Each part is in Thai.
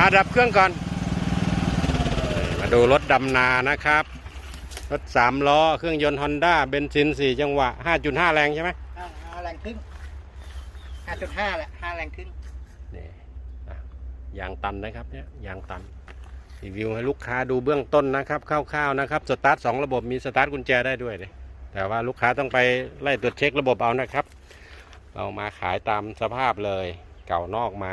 อาดับเครื่องก่อน มาดูรถดำนานะครับ รถสามล้อ เครื่องยนต์ฮอนด้าเบนซินสี่จังหวะ5.5แรงใช่ไหมห้าห้าแรงครึ่งห้าจุดห้าแหละห้าแรงครึ่งนี่อะยางตันนะครับเนี่ยยางตันรีวิวให้ลูกค้าดูเบื้องต้นนะครับคร่าวๆนะครับสตาร์ทสองระบบมีสตาร์ทกุญแจได้ด้วยเลยแต่ว่าลูกค้าต้องไปไล่ตรวจเช็คระบบเอานะครับ เรามาขายตามสภาพเลย เก่านอกมา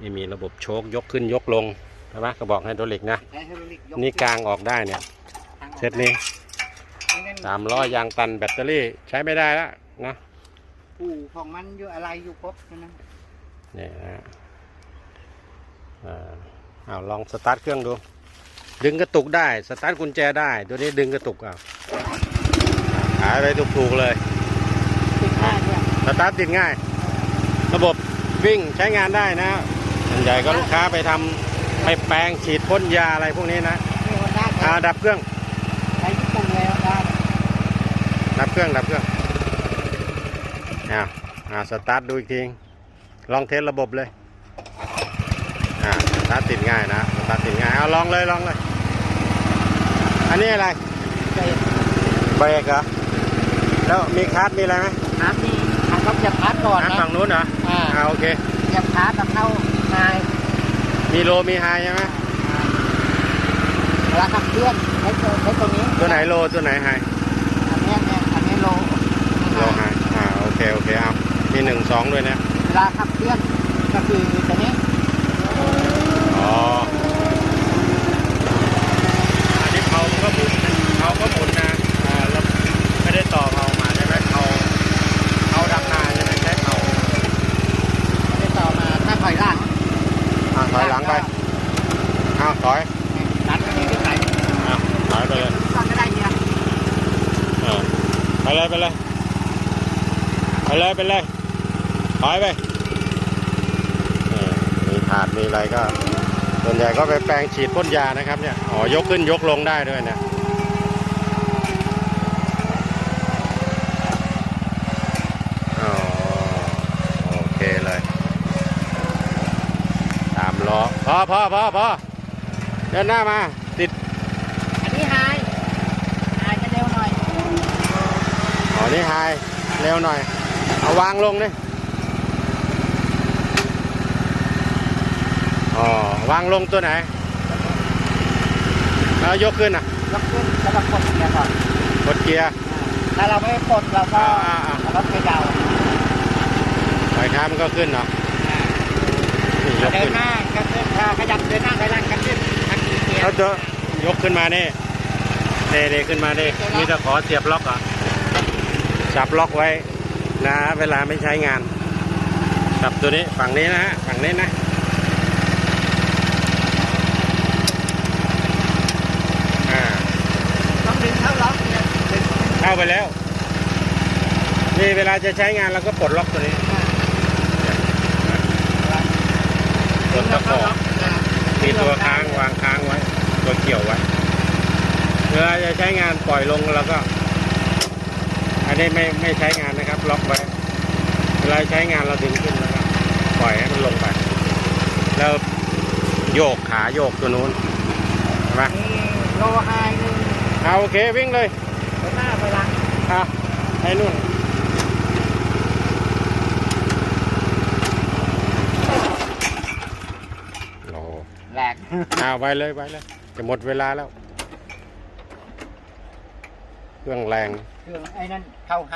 นี่มีระบบโชคยกขึ้นยกลงใช่ไหมกระบอกไฮดรอลิกนะ ใช้ไฮดรอลิกยกนี่กลางออกได้เนี่ยทางออกเซตนี้นี่นั่นสามล้อยางตันแบตเตอรี่ใช้ไม่ได้แล้วนะปู่ของมันอยู่อะไรอยู่ครบใช่ไหมนี่นะอ่าเอาลองสตาร์ทเครื่องดู ดึงกระตุกได้ สตาร์ทกุญแจได้ ตัวนี้ดึงกระตุกเอาหายไปถูกๆเลยติดง่ายด้วยสตาร์ทติดง่าย ระบบวิ่งใช้งานได้นะ ส่วนใหญ่ก็ลูกค้าไปทำไปแปลงฉีดพ่นยาอะไรพวกนี้นะนี่คนได้อ่าดับเครื่องใช้ญี่ปุ่นเลยได้ดับเครื่องดับเครื่องอ่าอ่าสตาร์ทดูอีกทีลองเทสระบบเลยอ่าสตาร์ทติดง่ายนะสตาร์ทติดง่ายเอาลองเลยลองเลย อันนี้อะไรเบรกเบรกเหรอแล้วมีคาร์ดมีอะไรไหมน้ำนี่ทางเขาจะพัดก่อนคาร์ดนะฝั่งนู้นเหรออ่าอ่าโอเคจะพัดแล้วเข้า ในมีโลมีไฮใช่ไหมเวลาขับเคลื่อนใช้ตัวใช้ตัวนี้ตัวไหนโลตัวไหนไฮอันเนี้ยเนี่ยอันนี้โลโลไฮอ่าโอเคโอเคเอามีหนึ่งสองด้วยนะเวลาขับเคลื่อนก็คือตัวนี้อ๋อ อันนี้เขาก็หมุนเขาก็หมุนนะ อ่าแล้วไม่ได้ต่อเขามาใช่ไหมเขาเขาดำนาใช่ไหมใช้เขา จะต่อมาถ้าถอยหลัง อ่า ถอยหลังไปอ้าวถอยรัดตรงนี้ที่ไหนอ้าวถอยไปเลยก่อนก็ได้เนี่ยเออไปเลยไปเลยไปเลยไปเลยถอยไปนี่มีถาดมีอะไรก็ส่วนใหญ่ก็ไปแปลงฉีดพ่นยานะครับเนี่ย อ๋อยกขึ้นยกลงได้ด้วยเนี่ย อ๋อ โอเคเลยสาม ล้อพอพอพอพอเดินหน้ามา ติด อันนี้ไฮไฮจะเร็วหน่อยอ๋อนี่ไฮเร็วหน่อย เอาวางลงดิอ๋อวางลงตัวไหน แล้วยกขึ้นอะ ยกขึ้นแล้วก็กดเกียร์ก่อนกดเกียร์ถ้าเราไม่กดเราก็อ่าอ่าอ่ารถเขย่าไฟท้ายมันก็ขึ้นเนาะนี่ ยกเดิขึ้นนหน้าก็ขึ้นถ้าขยับเดินหน้าไปหลังก็ขึ้นทันทีเกียแล้วร์จะยกขึ้นมานี่เดเดขึ้นมานี่มีตะขอเสียบล็อกอะจับล็อกไว้นะเวลาไม่ใช้งานจับตัวนี้ฝั่งนี้นะฮะฝั่งนี้นะอ่าต้องดึงเข้าล็อกเนี่ยดึงเข้าไปแล้วนี่เวลาจะใช้งานเราก็ปลดล็อกตัวนี้ ปลดตะขอมีตัวค้างวางค้างไว้ ตัวเกี่ยวไว้เวลาจะใช้งานปล่อยลงแล้วก็ อันนี้ไม่ไม่ใช้งานนะครับ ล็อกไว้ เวลาใช้งานเราดึงขึ้นแล้วก็ปล่อยให้มันลงไป แล้วโยกขาโยกตัวนู้นใช่ไหมนี่โลไฮหนึ่งเอาโอเควิ่งเลยเดินหน้าไปหลังอะให้นู่นโอ้ แหลก เอาไปเลยไปเลย จะหมดเวลาแล้ว เครื่องแรง เครื่องไอ้นั่นเข้าไฮ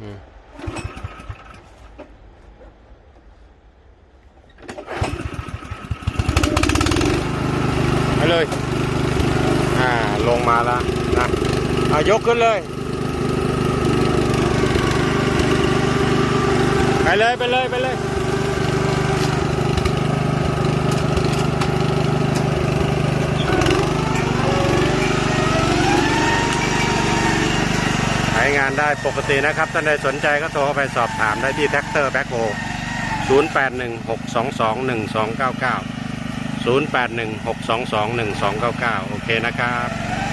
อืมไปเลย อ่า ลงมาแล้วนะเอายกขึ้นเลย ไปเลย ไปเลย ไปเลย ใช้งาน ได้ปกตินะครับท่านใดสนใจก็โทรไปสอบถามได้ที่แท็กเตอร์แบ็คโฮ0816221299 0816221299 โอเคนะครับ